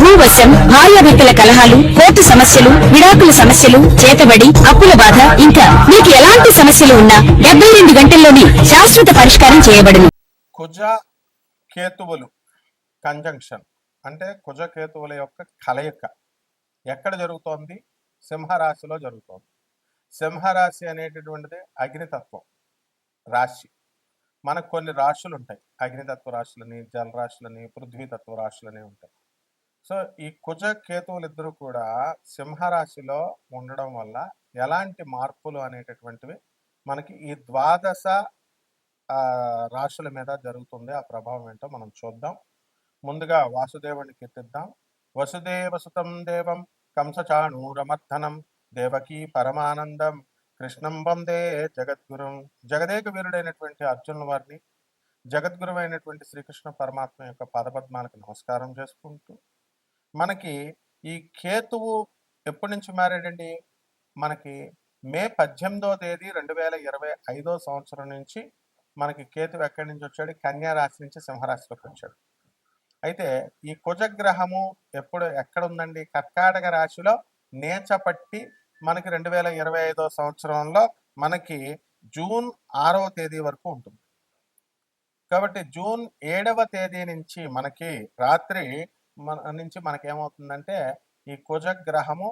భూవశం భార్యాభర్తల కలహాలు కోర్టు సమస్యలు విడాకుల సమస్యలు చేతబడి అప్పుల బాధ ఇంకా మీకు ఎలాంటి సమస్యలు ఉన్నా డెబ్బై రెండు గంటల్లోనే శాశ్వత పరిష్కారం చేయబడును. కుజ కేతువులు కంజంక్షన్ అంటే కుజ కేతువుల యొక్క కలయిక. ఎక్కడ జరుగుతోంది? సింహరాశిలో జరుగుతోంది. సింహరాశి అనేటటువంటిది అగ్నితత్వం రాశి. మనకు కొన్ని రాశులు ఉంటాయి అగ్నితత్వ రాశులని జలరాశులని పృథ్వీతత్వ రాశులని ఉంటాయి. సో ఈ కుజ కేతువులు ఇద్దరు కూడా సింహరాశిలో ఉండడం వల్ల ఎలాంటి మార్పులు అనేటటువంటివి మనకి ఈ ద్వాదశ రాశుల మీద జరుగుతుంది. ఆ ప్రభావం ఏంటో మనం చూద్దాం. ముందుగా వాసుదేవుని కీర్తిద్దాం. వసుదేవ సుతం దేవం కంసచాణూరమర్ధనం దేవకీ పరమానందం కృష్ణం వందే జగద్గురుం. జగదేక వీరుడైనటువంటి అర్జునుల వారిని జగద్గురువైనటువంటి శ్రీకృష్ణ పరమాత్మ యొక్క పదపద్మాలకు నమస్కారం చేసుకుంటూ మనకి ఈ కేతువు ఎప్పటి నుంచి మారాడండి? మనకి మే పద్దెనిమిదో తేదీ రెండు వేల ఇరవై ఐదో సంవత్సరం నుంచి మనకి కేతువు ఎక్కడి నుంచి వచ్చాడు? కన్యా రాశి నుంచి సింహరాశిలోకి వచ్చాడు. అయితే ఈ కుజగ్రహము ఎప్పుడు ఎక్కడ ఉందండి? కర్కాటక రాశిలో నేచపట్టి మనకి రెండు వేల ఇరవై ఐదో సంవత్సరంలో మనకి జూన్ ఆరవ తేదీ వరకు ఉంటుంది. కాబట్టి జూన్ ఏడవ తేదీ నుంచి మనకి రాత్రి మన నుంచి మనకి ఏమవుతుందంటే ఈ కుజగ్రహము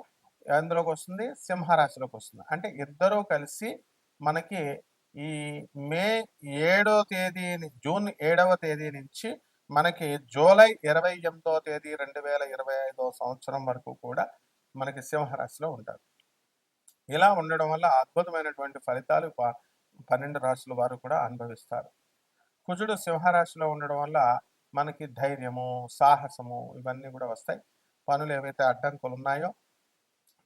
ఎందులోకి వస్తుంది సింహరాశిలోకి వస్తుంది అంటే ఇద్దరూ కలిసి మనకి ఈ మే ఏడో తేదీని జూన్ ఏడవ తేదీ నుంచి మనకి జూలై ఇరవై ఎనిమిదో తేదీ రెండు వేల ఇరవై ఐదో సంవత్సరం వరకు కూడా మనకి సింహరాశిలో ఉంటారు. ఇలా ఉండడం వల్ల అద్భుతమైనటువంటి ఫలితాలు ప- పన్నెండు రాశుల వారు కూడా అనుభవిస్తారు. కుజుడు సింహరాశిలో ఉండడం వల్ల మనకి ధైర్యము సాహసము ఇవన్నీ కూడా వస్తాయి. పనులు ఏవైతే అడ్డంకులు ఉన్నాయో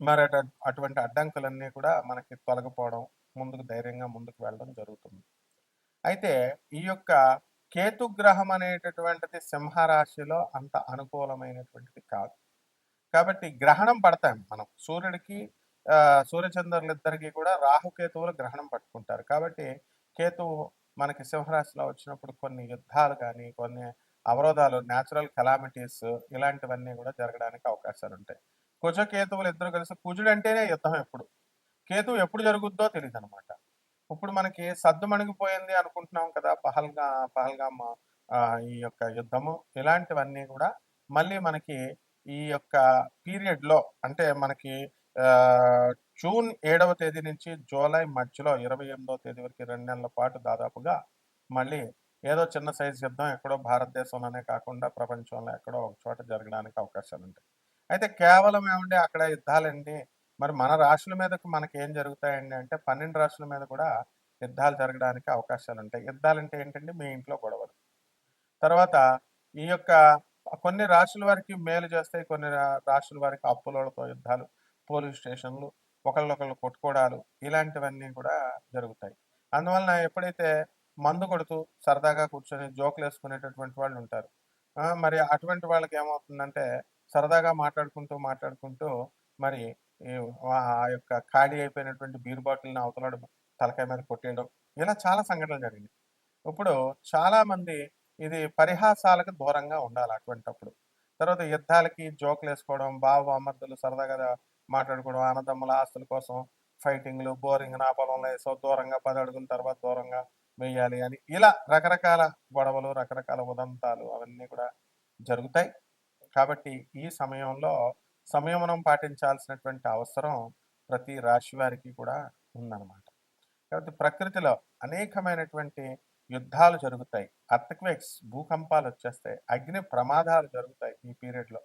మరి అటువంటి అడ్డంకులన్నీ కూడా మనకి తొలగిపోవడం ముందుకు ధైర్యంగా ముందుకు వెళ్ళడం జరుగుతుంది. అయితే ఈ యొక్క కేతుగ్రహం అనేటటువంటిది సింహరాశిలో అంత అనుకూలమైనటువంటిది కాదు. కాబట్టి గ్రహణం పడతాం మనం. సూర్యుడికి సూర్యచంద్రులిద్దరికీ కూడా రాహుకేతువులు గ్రహణం పట్టుకుంటారు. కాబట్టి కేతువు మనకి సింహరాశిలో వచ్చినప్పుడు కొన్ని యుద్ధాలు కానీ కొన్ని అవరోధాలు న్యాచురల్ కెలామిటీస్ ఇలాంటివన్నీ కూడా జరగడానికి అవకాశాలు ఉంటాయి. కుజ కేతువులు ఇద్దరు కలిసి కుజుడు అంటేనే యుద్ధం ఎప్పుడు? కేతువు ఎప్పుడు జరుగుద్దో తెలియదు అనమాట ఇప్పుడు మనకి సద్దు మణిగిపోయింది అనుకుంటున్నాం కదా పహల్గా పహల్గామ ఈ యొక్క యుద్ధము ఇలాంటివన్నీ కూడా మళ్ళీ మనకి ఈ యొక్క పీరియడ్లో అంటే మనకి జూన్ ఏడవ తేదీ నుంచి జూలై మధ్యలో ఇరవై ఎనిమిదవ తేదీ వరకు రెండు నెలల పాటు దాదాపుగా మళ్ళీ ఏదో చిన్న సైజు యుద్ధం ఎక్కడో భారతదేశంలోనే కాకుండా ప్రపంచంలో ఎక్కడో ఒక చోట జరగడానికి అవకాశాలు ఉంటాయి. అయితే కేవలం ఏమంటే అక్కడ యుద్ధాలండి. మరి మన రాష్ట్రాల మీదకు మనకి ఏం జరుగుతాయండి అంటే పన్నెండు రాష్ట్రాల మీద కూడా యుద్ధాలు జరగడానికి అవకాశాలు ఉంటాయి. యుద్ధాలంటే ఏంటంటే మీ ఇంట్లో గొడవలు. తర్వాత ఈ యొక్క కొన్ని రాష్ట్రాల వారికి మేలు చేస్తాయి. కొన్ని రా- రాష్ట్రాల వారికి అప్పులతో యుద్ధాలు పోలీస్ స్టేషన్లు ఒకళ్ళొకళ్ళు కొట్టుకోవడాలు ఇలాంటివన్నీ కూడా జరుగుతాయి. అందువలన ఎప్పుడైతే మందు కొడుతూ సరదాగా కూర్చొని జోకులు వేసుకునేటటువంటి వాళ్ళు ఉంటారు. మరి అటువంటి వాళ్ళకి ఏమవుతుందంటే సరదాగా మాట్లాడుకుంటూ మాట్లాడుకుంటూ మరి ఈ ఆ యొక్క ఖాళీ అయిపోయినటువంటి బీర్ బాటిల్ని అవతల తలకాయ మీద కొట్టేయడం ఇలా చాలా సంఘటనలు జరిగింది ఇప్పుడు చాలా మంది ఇది పరిహాసాలకు దూరంగా ఉండాలి అటువంటప్పుడు. తర్వాత యుద్ధాలకి జోకులు వేసుకోవడం బావ అమర్థలు సరదాగా మాట్లాడుకోవడం అన్నదమ్ముల ఆస్తుల కోసం ఫైటింగ్లు బోరింగ్ నా పొలంలో వేసో దూరంగా పది అడుగుల తర్వాత దూరంగా వేయాలి అని. ఇలా రకరకాల గొడవలు రకరకాల ఉదంతాలు అవన్నీ కూడా జరుగుతాయి. కాబట్టి ఈ సమయంలో సంయమనం పాటించాల్సినటువంటి అవసరం ప్రతి రాశి వారికి కూడా ఉందన్నమాట. కాబట్టి ప్రకృతిలో అనేకమైనటువంటి యుద్ధాలు జరుగుతాయి. అర్థక్వేక్స్ భూకంపాలు వచ్చేస్తాయి అగ్ని ప్రమాదాలు జరుగుతాయి ఈ పీరియడ్లో.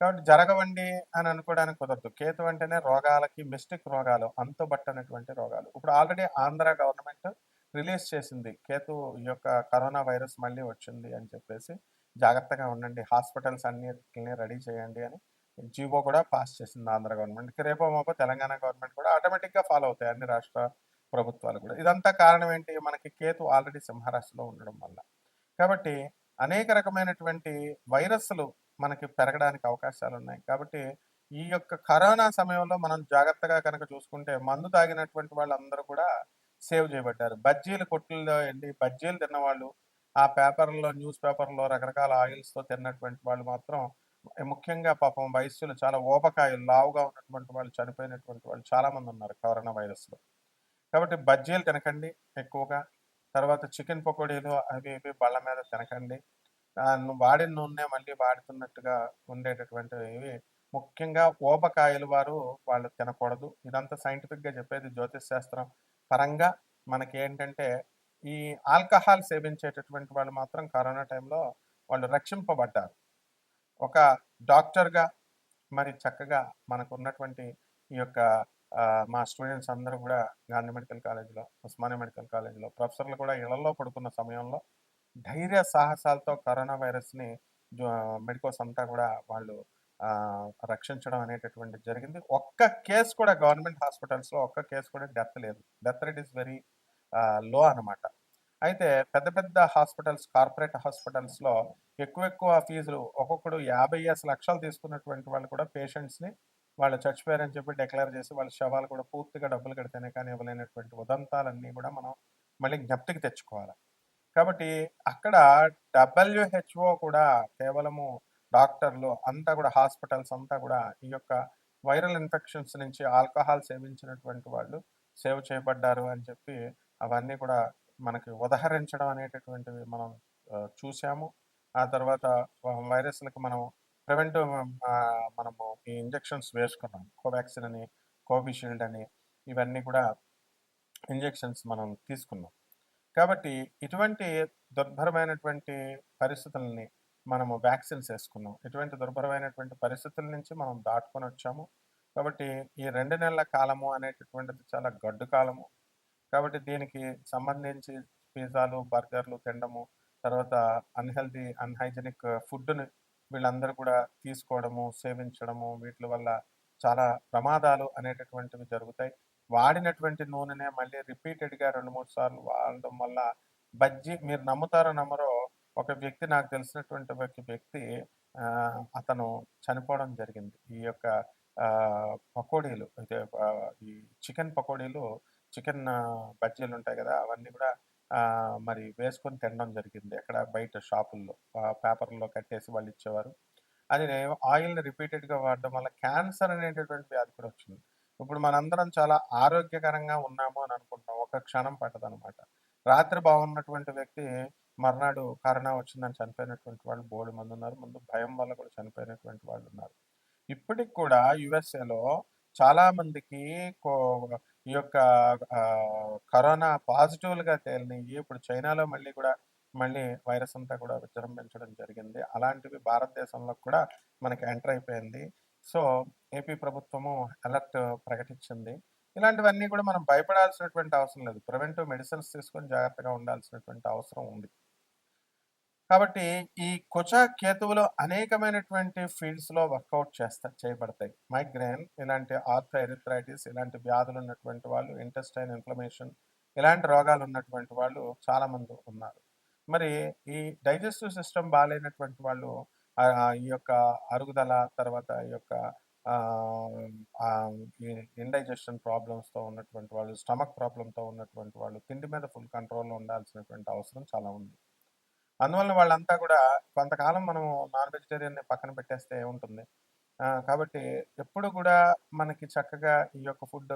కాబట్టి జరగవండి అని అనుకోవడానికి కుదరదు. కేతు అంటేనే రోగాలకి మిస్టిక్ రోగాలు అంతుబట్టనటువంటి రోగాలు. ఇప్పుడు ఆల్రెడీ ఆంధ్ర గవర్నమెంట్ రిలీజ్ చేసింది. కేతు ఈ యొక్క కరోనా వైరస్ మళ్ళీ వచ్చింది అని చెప్పేసి జాగ్రత్తగా ఉండండి. హాస్పిటల్స్ అన్నిటిని రెడీ చేయండి అని జీవో కూడా పాస్ చేసింది ఆంధ్ర గవర్నమెంట్ రేపో మాపో తెలంగాణ గవర్నమెంట్ కూడా ఆటోమేటిక్గా ఫాలో అవుతాయి అన్ని రాష్ట్ర ప్రభుత్వాలు కూడా. ఇదంతా కారణం ఏంటి? మనకి కేతు ఆల్రెడీ సింహరాశిలో ఉండడం వల్ల. కాబట్టి అనేక రకమైనటువంటి వైరస్లు మనకి పెరగడానికి అవకాశాలు ఉన్నాయి. కాబట్టి ఈ యొక్క కరోనా సమయంలో మనం జాగ్రత్తగా కనుక చూసుకుంటే మందు తాగినటువంటి వాళ్ళందరూ కూడా సేవ్ చేయబడ్డారు. బజ్జీలు కొట్టుల్లో వెళ్ళి బజ్జీలు తిన్నవాళ్ళు ఆ పేపర్లో న్యూస్ పేపర్లో రకరకాల ఆయిల్స్తో తిన్నటువంటి వాళ్ళు మాత్రం ముఖ్యంగా పాపం వయస్సులు చాలా ఓపకాయలు లావుగా ఉన్నటువంటి వాళ్ళు చనిపోయినటువంటి వాళ్ళు చాలామంది ఉన్నారు కరోనా వైరస్లో. కాబట్టి బజ్జీలు తినకండి ఎక్కువగా. తర్వాత చికెన్ పకోడీలు అవి ఇవి బళ్ళ మీద తినకండి. వాడిన నూనె మళ్ళీ వాడుతున్నట్టుగా ఉండేటటువంటివి ఇవి ముఖ్యంగా ఓపకాయలు వారు వాళ్ళు తినకూడదు. ఇదంతా సైంటిఫిక్గా చెప్పేది జ్యోతిష్ శాస్త్రం. పరంగా మనకి ఏంటంటే ఈ ఆల్కహాల్ సేవించేటటువంటి వాళ్ళు మాత్రం కరోనా టైంలో వాళ్ళు రక్షింపబడ్డారు. ఒక డాక్టర్గా మరి చక్కగా మనకు ఉన్నటువంటి ఈ యొక్క మా స్టూడెంట్స్ అందరూ కూడా గాంధీ మెడికల్ కాలేజీలో ఉస్మానియా మెడికల్ కాలేజీలో ప్రొఫెసర్లు కూడా ఇళ్ళలో పడుకున్న సమయంలో ధైర్య సాహసాలతో కరోనా వైరస్ని మెడికోస్ అంతా కూడా వాళ్ళు రక్షించడం అనేటటువంటిది జరిగింది. ఒక్క కేసు కూడా గవర్నమెంట్ హాస్పిటల్స్లో ఒక్క కేసు కూడా డెత్ లేదు. Death rate is very low అన్నమాట. అయితే పెద్ద పెద్ద హాస్పిటల్స్ కార్పొరేట్ హాస్పిటల్స్లో ఎక్కువ ఎక్కువ ఫీజులు ఒక్కొక్కడు యాభై ఎస్ లక్షలు తీసుకున్నటువంటి వాళ్ళు కూడా పేషెంట్స్ని వాళ్ళు చచ్చిపోయారని చెప్పి డిక్లేర్ చేసి వాళ్ళ శవాలు కూడా పూర్తిగా డబ్బులు కడితేనే కానీ ఇవ్వలేనటువంటి ఉదంతాలన్నీ కూడా మనం మళ్ళీ జ్ఞప్తికి తెచ్చుకోవాలి. కాబట్టి అక్కడ డబ్ల్యూహెచ్ఓ కూడా కేవలము డాక్టర్లు అంతా కూడా హాస్పిటల్స్ అంతా కూడా ఈ యొక్క వైరల్ ఇన్ఫెక్షన్స్ నుంచి ఆల్కహాల్ సేవించినటువంటి వాళ్ళు సేవ్ చేయబడ్డారు అని చెప్పి అవన్నీ కూడా మనకి ఉదహరించడం అనేటటువంటివి మనం చూసాము ఆ తర్వాత వైరస్లకు మనం ప్రివెంటివ్ మనము ఈ ఇంజెక్షన్స్ వేసుకున్నాం. కోవాక్సిన్ అని కోవిషీల్డ్ అని ఇవన్నీ కూడా ఇంజెక్షన్స్ మనం తీసుకున్నాం. కాబట్టి ఇటువంటి దుర్భరమైనటువంటి పరిస్థితులని మనము వ్యాక్సిన్స్ వేసుకున్నాం ఇటువంటి దుర్భరమైనటువంటి పరిస్థితుల నుంచి మనం దాటుకొని వచ్చాము. కాబట్టి ఈ రెండు నెలల కాలము అనేటటువంటిది చాలా గడ్డు కాలము. కాబట్టి దీనికి సంబంధించి పిజ్జాలు బర్గర్లు తినడము తర్వాత అన్హెల్దీ అన్హైజెనిక్ ఫుడ్ని వీళ్ళందరూ కూడా తీసుకోవడము సేవించడము వీటి వల్ల చాలా ప్రమాదాలు అనేటటువంటివి జరుగుతాయి. వాడినటువంటి నూనెనే మళ్ళీ రిపీటెడ్గా రెండు మూడు సార్లు వాడడం వల్ల బజ్జీ మీరు నమ్ముతారో నమ్మరో ఒక వ్యక్తి నాకు తెలిసినటువంటి ఒక వ్యక్తి అతను చనిపోవడం జరిగింది. ఈ యొక్క పకోడీలు అయితే ఈ చికెన్ పకోడీలు చికెన్ బజ్జీలు ఉంటాయి కదా అవన్నీ కూడా మరి వేసుకొని తినడం జరిగింది ఎక్కడ బయట షాపుల్లో. పేపర్లో కట్టేసి వాళ్ళు ఇచ్చేవారు. అది ఆయిల్ని రిపీటెడ్గా వాడడం వల్ల క్యాన్సర్ అనేటటువంటి వ్యాధి కూడా వచ్చింది. ఇప్పుడు మనందరం చాలా ఆరోగ్యకరంగా ఉన్నాము అని అనుకుంటాం ఒక క్షణం పట్టదనమాట. రాత్రి బాగున్నటువంటి వ్యక్తి మర్నాడు కరోనా వచ్చిందని చనిపోయినటువంటి వాళ్ళు బోర్డు మంది ఉన్నారు. ముందు భయం వల్ల కూడా చనిపోయినటువంటి వాళ్ళు ఉన్నారు. ఇప్పటికి కూడా యుఎస్ఏలో చాలా మందికి కో- ఈ యొక్క కరోనా పాజిటివ్గా తేలినాయి. ఇప్పుడు చైనాలో మళ్ళీ కూడా మళ్ళీ వైరస్ అంతా కూడా విజృంభించడం జరిగింది. అలాంటివి భారతదేశంలో కూడా మనకి ఎంటర్ అయిపోయింది. సో ఏపీ ప్రభుత్వము అలర్ట్ ప్రకటించింది. ఇలాంటివన్నీ కూడా మనం భయపడాల్సినటువంటి అవసరం లేదు. ప్రివెంటివ్ మెడిసిన్స్ తీసుకొని జాగ్రత్తగా ఉండాల్సినటువంటి అవసరం ఉంది. కాబట్టి ఈ కుచ కేతువులో అనేకమైనటువంటి ఫీల్డ్స్లో వర్కౌట్ చేస్తా చేయబడతాయి. మైగ్రేన్ ఇలాంటి ఆర్థరైటిస్ ఇలాంటి వ్యాధులు ఉన్నటువంటి వాళ్ళు ఇంటెస్టైన్ ఇన్ఫ్లమేషన్ ఇలాంటి రోగాలు ఉన్నటువంటి వాళ్ళు చాలామంది ఉన్నారు. మరి ఈ డైజెస్టివ్ సిస్టమ్ బాగాలేనటువంటి వాళ్ళు ఈ యొక్క అరుగుదల తర్వాత ఈ యొక్క ఇండైజెషన్ ప్రాబ్లమ్స్తో ఉన్నటువంటి వాళ్ళు స్టమక్ ప్రాబ్లంతో ఉన్నటువంటి వాళ్ళు తిండి మీద ఫుల్ కంట్రోల్లో ఉండాల్సినటువంటి అవసరం చాలా ఉంది. అందువల్ల వాళ్ళంతా కూడా కొంతకాలం మనం నాన్ వెజిటేరియన్ని పక్కన పెట్టేస్తే ఉంటుంది. కాబట్టి ఎప్పుడు కూడా మనకి చక్కగా ఈ యొక్క ఫుడ్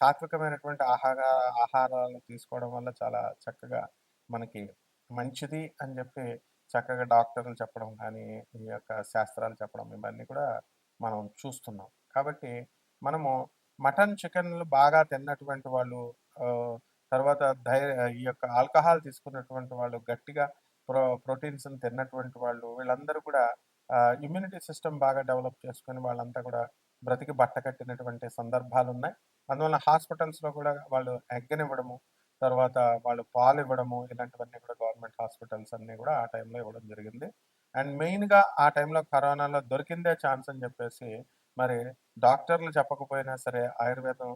సాత్వికమైనటువంటి ఆహార ఆహారాలు తీసుకోవడం వల్ల చాలా చక్కగా మనకి మంచిది అని చెప్పి చక్కగా డాక్టర్లు చెప్పడం కానీ ఈ యొక్క శాస్త్రాలు చెప్పడం ఇవన్నీ కూడా మనం చూస్తున్నాం. కాబట్టి మనము మటన్ చికెన్లు బాగా తిన్నటువంటి వాళ్ళు తర్వాత ధైర్య ఈ యొక్క ఆల్కహాల్ తీసుకున్నటువంటి వాళ్ళు గట్టిగా ప్రో ప్రోటీన్స్ తిన్నటువంటి వాళ్ళు వీళ్ళందరూ కూడా ఇమ్యూనిటీ సిస్టమ్ బాగా డెవలప్ చేసుకుని వాళ్ళంతా కూడా బ్రతికి బట్ట కట్టినటువంటి సందర్భాలు ఉన్నాయి అందువల్ల హాస్పిటల్స్లో కూడా వాళ్ళు ఎగ్గనివ్వడము తర్వాత వాళ్ళు పాలు ఇవ్వడము ఇలాంటివన్నీ కూడా గవర్నమెంట్ హాస్పిటల్స్ అన్నీ కూడా ఆ టైంలో ఇవ్వడం జరిగింది. అండ్ మెయిన్గా ఆ టైంలో కరోనాలో దొరికిందే ఛాన్స్ అని చెప్పేసి మరి డాక్టర్లు చెప్పకపోయినా సరే ఆయుర్వేదం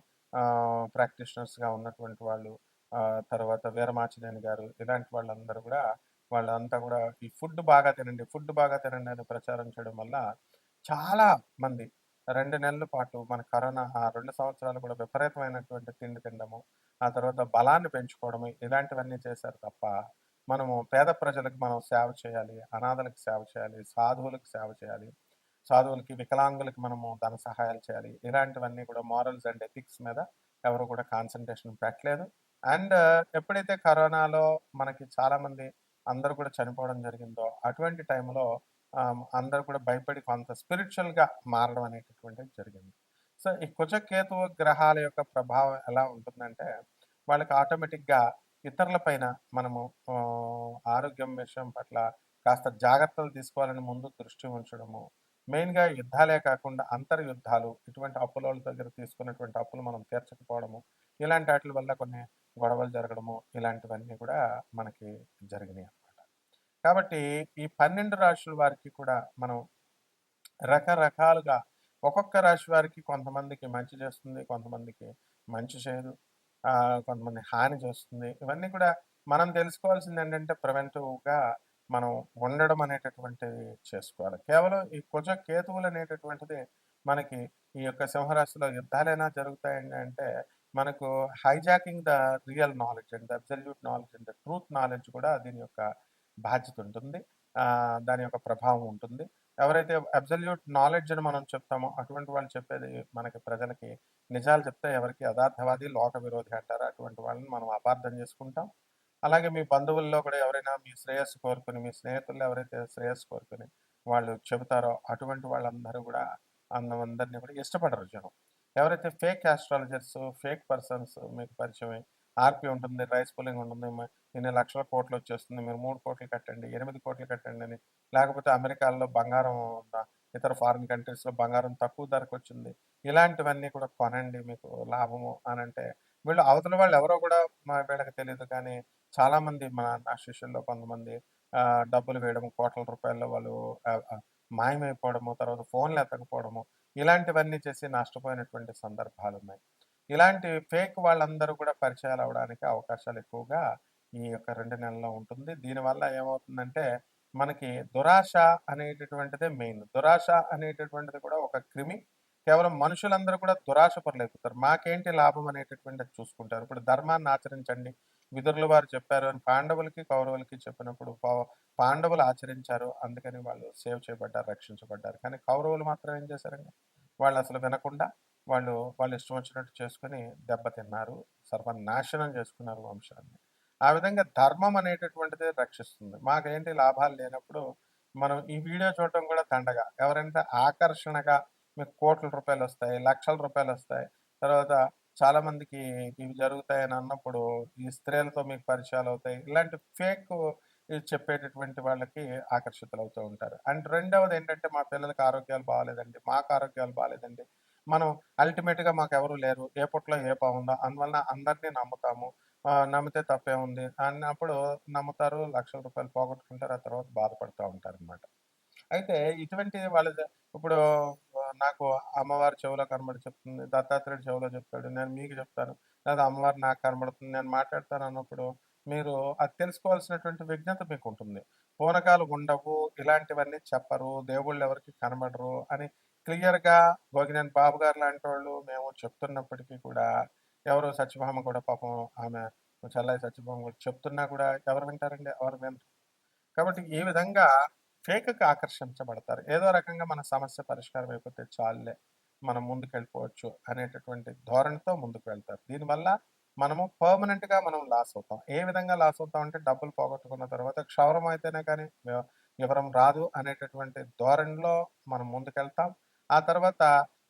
ప్రాక్టీషనర్స్గా ఉన్నటువంటి వాళ్ళు తర్వాత వీరమాచినేని గారు ఇలాంటి వాళ్ళందరూ కూడా వాళ్ళంతా కూడా ఈ ఫుడ్ బాగా తినండి ఫుడ్ బాగా తినండి అని ప్రచారం చేయడం వల్ల చాలా మంది రెండు నెలల పాటు మన కరోనా ఆ రెండు సంవత్సరాలు కూడా విపరీతమైనటువంటి తిండి తినడము ఆ తర్వాత బలాన్ని పెంచుకోవడము ఇలాంటివన్నీ చేశారు తప్ప మనము పేద ప్రజలకు మనం సేవ చేయాలి అనాథలకు సేవ చేయాలి సాధువులకు సేవ చేయాలి సాధువులకి వికలాంగులకి మనము ధన సహాయాలు చేయాలి ఇలాంటివన్నీ కూడా మారల్స్ అండ్ ఎథిక్స్ మీద ఎవరు కూడా కాన్సన్ట్రేషన్ పెట్టలేదు. అండ్ ఎప్పుడైతే కరోనాలో మనకి చాలామంది అందరూ కూడా చనిపోవడం జరిగిందో అటువంటి టైంలో అందరూ కూడా భయపడి కొంత స్పిరిచువల్గా మారడం అనేటటువంటిది జరిగింది. సో ఈ కుజకేతు గ్రహాల యొక్క ప్రభావం ఎలా ఉంటుందంటే వాళ్ళకి ఆటోమేటిక్గా ఇతరుల పైన మనము ఆరోగ్యం విషయం పట్ల కాస్త జాగ్రత్తలు తీసుకోవాలని ముందు దృష్టి ఉంచడము మెయిన్గా యుద్ధాలే కాకుండా అంతర్యుద్ధాలు ఇటువంటి అప్పుల వాళ్ళ దగ్గర తీసుకున్నటువంటి అప్పులు మనం తీర్చకపోవడము ఇలాంటి వాటి వల్ల కొన్ని గొడవలు జరగడము ఇలాంటివన్నీ కూడా మనకి జరిగినాయి అన్నమాట కాబట్టి ఈ పన్నెండు రాశుల వారికి కూడా మనం రకరకాలుగా ఒక్కొక్క రాశి వారికి కొంతమందికి మంచి చేస్తుంది కొంతమందికి మంచి చేయదు కొంతమంది హాని చేస్తుంది. ఇవన్నీ కూడా మనం తెలుసుకోవాల్సింది ఏంటంటే ప్రివెంటివ్గా మనం ఉండడం అనేటటువంటిది చేసుకోవాలి. కేవలం ఈ కుజ కేతువులు అనేటటువంటిది మనకి ఈ యొక్క సింహరాశిలో యుద్ధాలైనా జరుగుతాయండి అంటే మనకు hijacking the real knowledge and the absolute knowledge and the truth knowledge కూడా దీని యొక్క బాధ్యత ఉంటుంది. దాని యొక్క ప్రభావం ఉంటుంది. ఎవరైతే అబ్సల్యూట్ నాలెడ్జ్ అని మనం చెప్తామో అటువంటి వాళ్ళు చెప్పేది మనకి ప్రజలకి నిజాలు చెప్తే ఎవరికి యథార్థవాది లోక విరోధి అంటారు. అటువంటి వాళ్ళని మనం అపార్థం చేసుకుంటాం. అలాగే మీ బంధువుల్లో కూడా ఎవరైనా మీ శ్రేయస్సు కోరుకుని మీ స్నేహితుల్లో ఎవరైతే శ్రేయస్సు కోరుకుని వాళ్ళు చెబుతారో అటువంటి వాళ్ళందరూ కూడా అందరినీ కూడా ఇష్టపడరు జనం. ఎవరైతే ఫేక్ ఆస్ట్రాలజర్స్ ఫేక్ పర్సన్స్ మీకు పరిచయమే ఆర్పి ఉంటుంది రైస్ పుల్లింగ్ ఉంటుంది ఎన్ని ఇన్ని లక్షల కోట్లు వచ్చేస్తుంది మీరు మూడు కోట్లు కట్టండి ఎనిమిది కోట్లు కట్టండి అని. లేకపోతే అమెరికాలో బంగారం ఉందా? ఇతర ఫారిన్ కంట్రీస్లో బంగారం తక్కువ ధరకు వచ్చింది. ఇలాంటివన్నీ కూడా కొనండి మీకు లాభము అని అంటే వీళ్ళు అవతల వాళ్ళు ఎవరో కూడా మా వీళ్ళకి తెలియదు కానీ చాలామంది మన నా శిష్యుల్లో కొంతమంది డబ్బులు వేయడం కోట్ల రూపాయల్లో వాళ్ళు మాయమైపోవడము తర్వాత ఫోన్లు ఎత్తకపోవడము ఇలాంటివన్నీ చేసి నష్టపోయినటువంటి సందర్భాలు ఉన్నాయి ఇలాంటి ఫేక్ వాళ్ళందరూ కూడా పరిచయాలు అవడానికి అవకాశాలు ఎక్కువగా ఈ యొక్క రెండు నెలల్లో ఉంటుంది. దీనివల్ల ఏమవుతుందంటే మనకి దురాశ అనేటటువంటిదే మెయిన్. దురాశ అనేటటువంటిది కూడా ఒక క్రిమి. కేవలం మనుషులందరూ కూడా దురాశ పరులైపోతారు. మాకేంటి లాభం అనేటటువంటిది చూసుకుంటారు. ఇప్పుడు ధర్మాన్ని ఆచరించండి. విదురుల వారు చెప్పారు అని పాండవులకి కౌరవులకి చెప్పినప్పుడు పా- పాండవులు ఆచరించారు. అందుకని వాళ్ళు సేవ్ చేయబడ్డారు రక్షించబడ్డారు. కానీ కౌరవులు మాత్రం ఏం చేశారండి? వాళ్ళు అసలు వినకుండా వాళ్ళు వాళ్ళు ఇష్టం వచ్చినట్టు చేసుకుని దెబ్బతిన్నారు. సర్వనాశనం చేసుకున్నారు వంశాన్ని. ఆ విధంగా ధర్మం అనేటటువంటిది రక్షిస్తుంది. మాకేంటి లాభాలు లేనప్పుడు మనం ఈ వీడియో చూడటం కూడా దండగా. ఎవరంటే ఆకర్షణగా మీకు కోట్ల రూపాయలు వస్తాయి లక్షల రూపాయలు వస్తాయి. తర్వాత చాలా మందికి ఇవి జరుగుతాయని అన్నప్పుడు ఈ స్త్రీలతో మీకు పరిచయాలు అవుతాయి. ఇలాంటి ఫేక్ చెప్పేటటువంటి వాళ్ళకి ఆకర్షితులు అవుతూ ఉంటారు. అండ్ రెండవది ఏంటంటే మా పిల్లలకి ఆరోగ్యాలు బాగాలేదండి. మాకు ఆరోగ్యాలు బాగాలేదండి. మనం అల్టిమేట్గా మాకు ఎవరు లేరు. ఏ పుట్లో ఏ బాగుందో అందువలన అందరినీ నమ్ముతాము. నమ్మితే తప్పే ఉంది అన్నప్పుడు నమ్ముతారు లక్షల రూపాయలు పోగొట్టుకుంటారు ఆ తర్వాత బాధపడుతూ ఉంటారు అనమాట అయితే ఇటువంటి వాళ్ళ ఇప్పుడు నాకు అమ్మవారి చెవులో కనబడి చెప్తుంది దత్తాత్రేయుడు చెవిలో చెప్తాడు నేను మీకు చెప్తాను లేదా అమ్మవారు నాకు కనబడుతుంది నేను మాట్లాడతాను అన్నప్పుడు మీరు అది తెలుసుకోవాల్సినటువంటి విజ్ఞత మీకు ఉంటుంది పూనకాలు ఉండవు ఇలాంటివన్నీ చెప్పరు దేవుళ్ళు ఎవరికి కనబడరు అని క్లియర్గా గోగినేని బాబు గారు లాంటి వాళ్ళు మేము చెప్తున్నప్పటికీ కూడా ఎవరు సత్యభామ కూడా పాపం ఆమె చల్లాయి సత్యభామ కూడా చెప్తున్నా కూడా ఎవరు వింటారండి? ఎవరు వింటారు కాబట్టి ఈ విధంగా ఫేక్కి ఆకర్షించబడతారు. ఏదో రకంగా మన సమస్య పరిష్కారం అయిపోతే చాలులే మనం ముందుకెళ్ళిపోవచ్చు అనేటటువంటి ధోరణితో ముందుకు వెళ్తారు. దీనివల్ల మనము పర్మనెంట్గా మనం లాస్ అవుతాం. ఏ విధంగా లాస్ అవుతాం అంటే డబ్బులు పోగొట్టుకున్న తర్వాత క్షౌరం అయితేనే కానీ వివరం రాదు అనేటటువంటి ధోరణిలో మనం ముందుకెళ్తాం. ఆ తర్వాత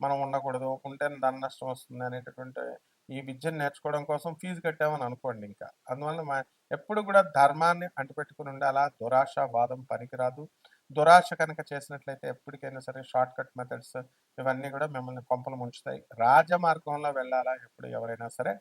మనం ఉండకూడదు ఉంటే దాని నష్టం వస్తుంది అనేటటువంటి ఈ విద్యను నేర్చుకోవడం కోసం ఫీజు కట్టామని అనుకోండి ఇంకా. అందువల్ల మా ఎప్పుడు కూడా ధర్మాన్ని అంటిపెట్టుకుని ఉండాలా. దురాశ వాదం పనికిరాదు. దురాశ కనుక చేసినట్లయితే ఎప్పటికైనా సరే షార్ట్ కట్ మెథడ్స్ ఇవన్నీ కూడా మిమ్మల్ని కొంపలు ముంచుతాయి. రాజమార్గంలో వెళ్ళాలా ఎప్పుడు ఎవరైనా సరే.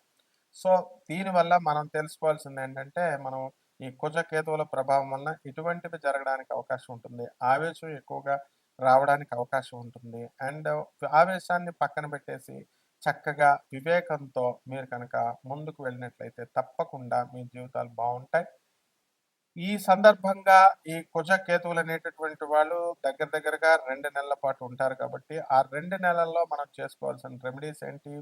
సో దీనివల్ల మనం తెలుసుకోవాల్సింది ఏంటంటే మనం ఈ కుజకేతువుల ప్రభావం వలన ఇటువంటివి జరగడానికి అవకాశం ఉంటుంది. ఆవేశం ఎక్కువగా రావడానికి అవకాశం ఉంటుంది. అండ్ ఆవేశాన్ని పక్కన పెట్టేసి చక్కగా వివేకంతో మీరు కనుక ముందుకు వెళ్ళినట్లయితే తప్పకుండా మీ జీవితాలు బాగుంటాయి. ఈ సందర్భంగా ఈ కుజ కేతువులు అనేటటువంటి వాళ్ళు దగ్గర దగ్గరగా రెండు నెలల పాటు ఉంటారు కాబట్టి ఆ రెండు నెలల్లో మనం చేసుకోవాల్సిన రెమెడీస్ ఏంటి?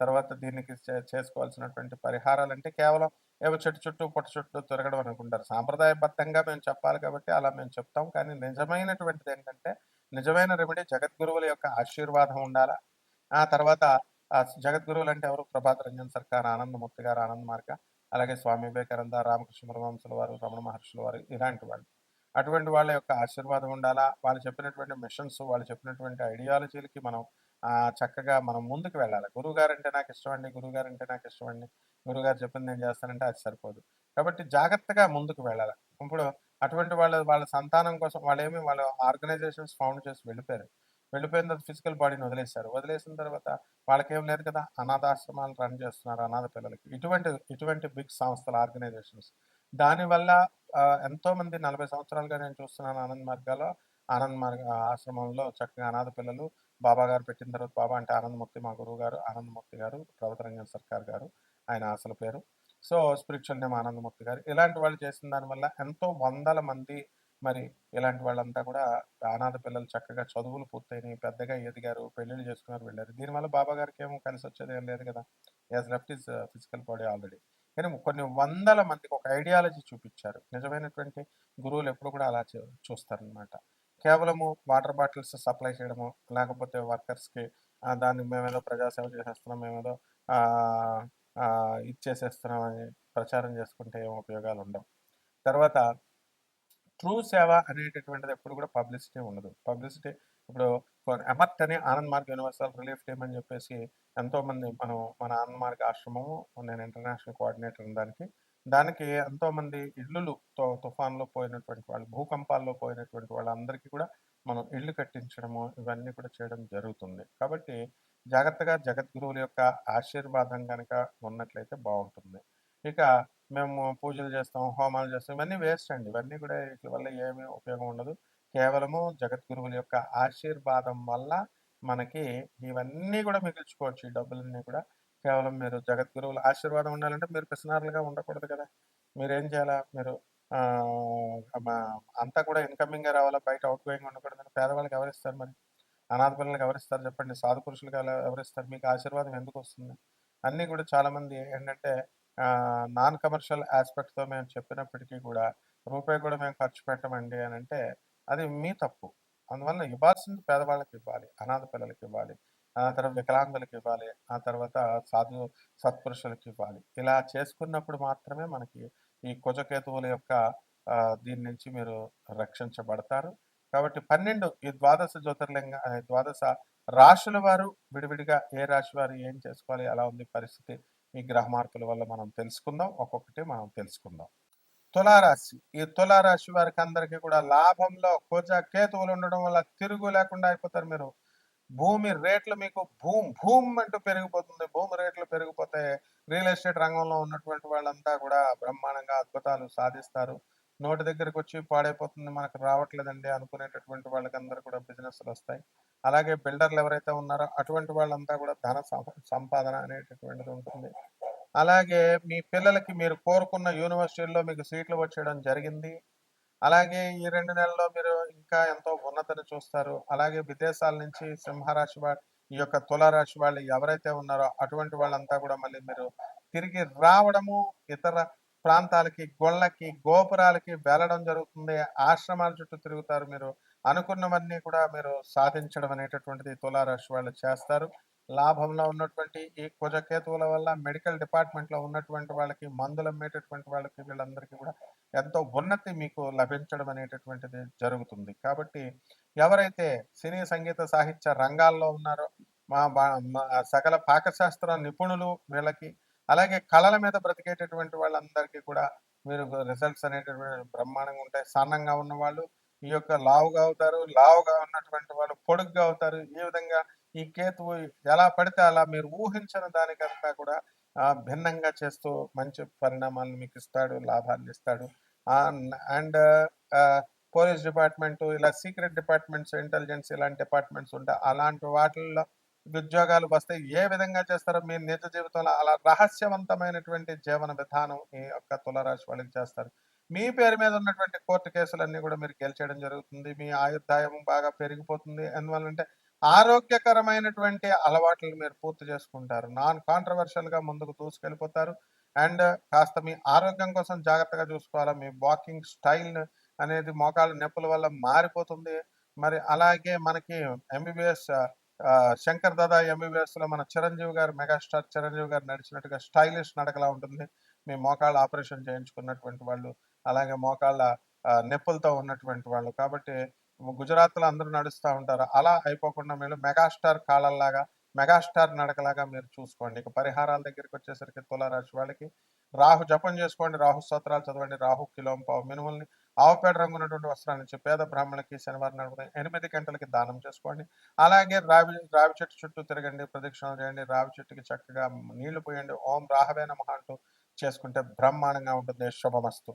తర్వాత దీనికి చే- చేసుకోవాల్సినటువంటి పరిహారాలు అంటే కేవలం ఏవో చెట్టు చుట్టూ పొట్ట చుట్టూ తిరగడం అనుకుంటారు. సాంప్రదాయబద్ధంగా మేము చెప్పాలి కాబట్టి అలా మేము చెప్తాం. కానీ నిజమైనటువంటిది ఏంటంటే నిజమైన రెమెడీ జగద్గురువుల యొక్క ఆశీర్వాదం ఉండాలా? ఆ తర్వాత ఆ జగద్గురువులు అంటే ఎవరు? ప్రభాత్ రంజన్ సర్కార్ ఆనందమూర్తి గారు ఆనంద్ మార్గ అలాగే స్వామి వివేకానంద రామకృష్ణ పరమహంసుల వారు రమణ మహర్షుల వారు ఇలాంటి వాళ్ళు. అటువంటి వాళ్ళ యొక్క ఆశీర్వాదం ఉండాలా? వాళ్ళు చెప్పినటువంటి మిషన్స్ వాళ్ళు చెప్పినటువంటి ఐడియాలజీలకి మనం చక్కగా మనం ముందుకు వెళ్ళాలి? గురువు అంటే నాకు ఇష్టం అండి గురువుగారు అంటే నాకు ఇష్టం అండి గురువు గారు చెప్పింది నేను చేస్తానంటే అది సరిపోదు. కాబట్టి జాగ్రత్తగా ముందుకు వెళ్ళాలి? ఇప్పుడు అటువంటి వాళ్ళ వాళ్ళ సంతానం కోసం వాళ్ళు ఏమి వాళ్ళ ఆర్గనైజేషన్స్ ఫౌండ్ చేసి వెళ్ళిపోయారు. వెళ్ళిపోయిన తర్వాత ఫిజికల్ బాడీని వదిలేశారు. వదిలేసిన తర్వాత వాళ్ళకేం లేదు కదా? అనాథాశ్రమాలు రన్ చేస్తున్నారు అనాథ పిల్లలకి. ఇటువంటి ఇటువంటి బిగ్ సంస్థలు ఆర్గనైజేషన్స్. దానివల్ల ఎంతోమంది ఎంతో మంది నలభై సంవత్సరాలుగా నేను చూస్తున్నాను ఆనంద్ మార్గాలో. ఆనంద్ మార్గ ఆశ్రమంలో చక్కగా అనాథ పిల్లలు బాబా గారు పెట్టిన తర్వాత బాబా అంటే ఆనందమూర్తి మా గురువు గారు ఆనందమూర్తి గారు ప్రభుత్వ రంగం సర్కార్ గారు ఆయన అసలు పేరు. సో స్పిరిచువల్ నేమ్ ఆనందమూర్తి గారు. ఇలాంటి వాళ్ళు చేసిన దానివల్ల ఎంతో వందల మంది మరి ఇలాంటి వాళ్ళంతా కూడా అనాథ పిల్లలు చక్కగా చదువులు పూర్తయినాయి. పెద్దగా ఎదిగారు పెళ్ళిళ్ళు చేసుకున్నారు వెళ్ళారు. దీనివల్ల బాబా గారికి ఏమో కలిసి వచ్చేది ఏం లేదు కదా. As left is physical body already కానీ కొన్ని వందల మందికి ఒక ఐడియాలజీ చూపించారు. నిజమైనటువంటి గురువులు ఎప్పుడు కూడా అలా చూ- చూస్తారనమాట కేవలము వాటర్ బాటిల్స్ సప్లై చేయడము లేకపోతే వర్కర్స్కి దాన్ని మేమేదో ప్రజాసేవ చేసేస్తున్నాం మేమేదో ఇచ్చేసేస్తున్నామని ఇచ్చేసేస్తున్నాం అని ప్రచారం చేసుకుంటే ఏం ఉపయోగాలు ఉండవు. తర్వాత ట్రూ సేవ అనేటటువంటిది ఎప్పుడు కూడా పబ్లిసిటీ ఉండదు. పబ్లిసిటీ ఇప్పుడు ఎమర్ట్ అని Anand Marg universal relief team అని చెప్పేసి ఎంతోమంది మనం మన ఆనంద్ మార్గ్ ఆశ్రమము నేను ఇంటర్నేషనల్ కోఆర్డినేటర్ దానికి దానికి ఎంతోమంది ఇళ్ళు తుఫాన్లో పోయినటువంటి వాళ్ళు భూకంపాల్లో పోయినటువంటి వాళ్ళందరికీ కూడా మనం ఇళ్ళు కట్టించడము ఇవన్నీ కూడా చేయడం జరుగుతుంది. కాబట్టి జాగ్రత్తగా జగద్గురువుల యొక్క ఆశీర్వాదం కనుక ఉన్నట్లయితే బాగుంటుంది ఇక మేము పూజలు చేస్తాం హోమాలు చేస్తాం ఇవన్నీ వేస్ట్ అండి. ఇవన్నీ కూడా వీటి వల్ల ఏమీ ఉపయోగం ఉండదు. కేవలము జగద్గురువుల యొక్క ఆశీర్వాదం వల్ల మనకి ఇవన్నీ కూడా మిగిల్చుకోవచ్చు ఈ డబ్బులన్నీ కూడా. కేవలం మీరు జగద్గురువుల ఆశీర్వాదం ఉండాలంటే మీరు పిసినారులుగా ఉండకూడదు కదా. మీరేం చేయాలా? మీరు మా- అంతా కూడా ఇన్కమింగ్గా రావాలా? బయట అవుట్ గోయింగ్ ఉండకూడదు పేదవాళ్ళకి ఎవరిస్తారు మరి? అనాథ పిల్లలకు ఎవరిస్తారు చెప్పండి? సాధు పురుషులకు ఎవరిస్తారు? మీకు ఆశీర్వాదం ఎందుకు వస్తుంది? అన్నీ కూడా చాలామంది ఏంటంటే నాన్ కమర్షియల్ ఆస్పెక్ట్తో మేము చెప్పినప్పటికీ కూడా రూపాయి కూడా మేము ఖర్చు పెట్టమండి అని అంటే అది మీ తప్పు. అందువల్ల ఇవ్వాల్సింది పేదవాళ్ళకి ఇవ్వాలి అనాథ పిల్లలకి ఇవ్వాలి ఆ తర్వాత వికలాంగులకు ఇవ్వాలి ఆ తర్వాత సాధు సత్పురుషులకు ఇవ్వాలి. ఇలా చేసుకున్నప్పుడు మాత్రమే మనకి ఈ కుజకేతువుల యొక్క దీని నుంచి మీరు రక్షించబడతారు. కాబట్టి పన్నెండు ఈ ద్వాదశ జ్యోతిర్లింగ ద్వాదశ రాశుల వారు విడివిడిగా ఏ రాశి వారు ఏం చేసుకోవాలి ఎలా ఉంది పరిస్థితి ఈ గ్రహ మార్పుల వల్ల మనం తెలుసుకుందాం. ఒక్కొక్కటి మనం తెలుసుకుందాం. తులారాశి ఈ తులారాశి వారికి అందరికీ కూడా లాభంలో కోజా కేతువులు ఉండడం వల్ల తిరుగు లేకుండా అయిపోతారు మీరు. భూమి రేట్లు మీకు భూమి భూమి అంటూ పెరిగిపోతుంది. భూమి రేట్లు పెరిగిపోతే రియల్ ఎస్టేట్ రంగంలో ఉన్నటువంటి వాళ్ళంతా కూడా బ్రహ్మాండంగా అద్భుతాలు సాధిస్తారు. నోటి దగ్గరకు వచ్చి పాడైపోతుంది మనకు రావట్లేదండి అనుకునేటటువంటి వాళ్ళకందరూ కూడా బిజినెస్లు వస్తాయి. అలాగే బిల్డర్లు ఎవరైతే ఉన్నారో అటువంటి వాళ్ళంతా కూడా ధన సంపాదన అనేటటువంటిది ఉంటుంది. అలాగే మీ పిల్లలకి మీరు కోరుకున్న యూనివర్సిటీల్లో మీకు సీట్లు వచ్చేయడం జరిగింది. అలాగే ఈ రెండు నెలల్లో మీరు ఇంకా ఎంతో ఉన్నతను చూస్తారు. అలాగే విదేశాల నుంచి సింహరాశి వాళ్ళు ఈ యొక్క తులారాశి వాళ్ళు ఎవరైతే ఉన్నారో అటువంటి వాళ్ళంతా కూడా మళ్ళీ మీరు తిరిగి రావడము ఇతర ప్రాంతాలకి గొళ్ళకి గోపురాలకి వెళ్ళడం జరుగుతుంది. ఆశ్రమాల చుట్టూ తిరుగుతారు మీరు. అనుకున్నవన్నీ కూడా మీరు సాధించడం అనేటటువంటిది తులారాశి వాళ్ళు చేస్తారు. లాభంలో ఉన్నటువంటి ఈ కుజకేతువుల వల్ల మెడికల్ డిపార్ట్మెంట్లో ఉన్నటువంటి వాళ్ళకి మందులు అమ్మేటటువంటి వాళ్ళకి వీళ్ళందరికీ కూడా ఎంతో ఉన్నతి మీకు లభించడం అనేటటువంటిది జరుగుతుంది. కాబట్టి ఎవరైతే సినీ సంగీత సాహిత్య రంగాల్లో ఉన్నారో మా మా సకల పాకశాస్త్ర నిపుణులు వీళ్ళకి అలాగే కళల మీద బ్రతికేటటువంటి వాళ్ళందరికీ కూడా మీరు రిజల్ట్స్ అనేటటువంటి బ్రహ్మాండంగా ఉంటాయి. సన్నంగా ఉన్న వాళ్ళు ఈ యొక్క లావుగా అవుతారు లావుగా ఉన్నటువంటి వాళ్ళు పొడుగ్గా అవుతారు. ఈ విధంగా ఈ కేతువు ఎలా పడితే అలా మీరు ఊహించిన దానికంతా కూడా భిన్నంగా చేస్తూ మంచి పరిణామాలను మీకు ఇస్తాడు లాభాన్ని ఇస్తాడు. అండ్ పోలీస్ డిపార్ట్మెంట్ ఇలా సీక్రెట్ డిపార్ట్మెంట్స్ ఇంటెలిజెన్స్ ఇలాంటి డిపార్ట్మెంట్స్ ఉంటాయి అలాంటి వాటిల్లో ఉద్యోగాలు వస్తే ఏ విధంగా చేస్తారో మీ నిజ జీవితంలో అలా రహస్యవంతమైనటువంటి జీవన విధానం ఈ యొక్క తులరాశి వాళ్ళకి చేస్తారు. మీ పేరు మీద ఉన్నటువంటి కోర్టు కేసులన్నీ కూడా మీరు గెలిచేయడం జరుగుతుంది. మీ ఆయుర్దాయం బాగా పెరిగిపోతుంది. ఎందువల్లంటే ఆరోగ్యకరమైనటువంటి అలవాట్లు మీరు పూర్తి చేసుకుంటారు. నాన్ కాంట్రవర్షియల్గా ముందుకు దూసుకెళ్ళిపోతారు. అండ్ కాస్త మీ ఆరోగ్యం కోసం జాగ్రత్తగా చూసుకోవాలా. మీ వాకింగ్ స్టైల్ అనేది మోకాళ్ళ నొప్పుల వల్ల మారిపోతుంది. మరి అలాగే మనకి ఎంబీబీఎస్ శంకర్ దాదా ఎంబీబీఎస్లో మన చిరంజీవి గారు మెగాస్టార్ చిరంజీవి గారు నడిచినట్టుగా స్టైలిష్ నడకలా ఉంటుంది. మీ మోకాళ్ళ ఆపరేషన్ చేయించుకున్నటువంటి వాళ్ళు అలాగే మోకాళ్ళ నెప్పులతో నొప్పులతో ఉన్నటువంటి వాళ్ళు. కాబట్టి గుజరాత్లో అందరూ నడుస్తూ ఉంటారు. అలా అయిపోకుండా మీరు మెగాస్టార్ కాళ్ళలాగా మెగాస్టార్ నడకలాగా మీరు చూసుకోండి. ఇక పరిహారాల దగ్గరికి వచ్చేసరికి తులారాశి వాళ్ళకి రాహు జపం చేసుకోండి. రాహు స్తోత్రాలు చదవండి. రాహు కిలోం పావు మినుముల్ని ఆవుపేడ రంగు ఉన్నటువంటి వస్త్రాన్ని ఇచ్చి పేద బ్రాహ్మణులకి శనివారం నడుపుతాయి ఎనిమిది గంటలకి దానం చేసుకోండి. అలాగే రావి రావి చెట్టు చుట్టూ తిరగండి ప్రదక్షిణలు చేయండి రావి చెట్టుకి చక్కగా నీళ్ళు పోయండి. ఓం రాహవే నమః అంటూ చేసుకుంటే బ్రహ్మాండంగా ఉంటుంది. శుభమస్తు.